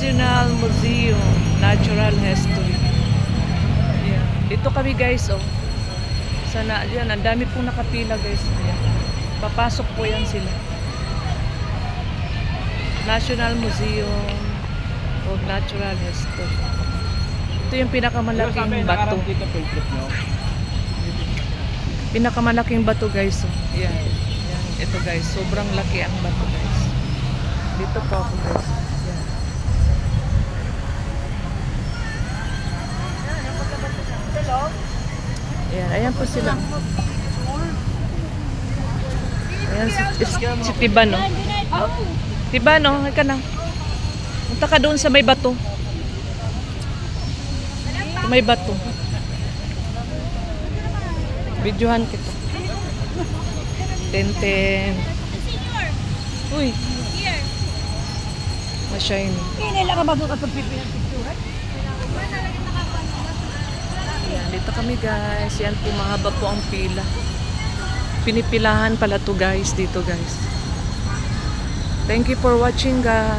National Museum Natural History. Ayan. Dito kami guys, oh. Sana, yan, ang dami pong nakapila guys. Ayan. Papasok po yan sila. National Museum of Natural History. Ito yung pinakamalaking bato. Pinakamalaking bato guys. Oh. Yan. Yan. Ito guys. Sobrang laki ang bato guys. Dito po ako guys. Yan. Yan. Ayan po sila. Ayan si, si, si Tiban no. Tiban no. Halika na. Punta ka doon sa may bato. Sa may bato. Videohan kita. Tenten. Uy. Ma-shiny. Hindi lang ka mabukat dito kami guys. Yan po, mahaba po ang pila. Pinipilahan pala to guys, dito guys. Thank you for watching guys.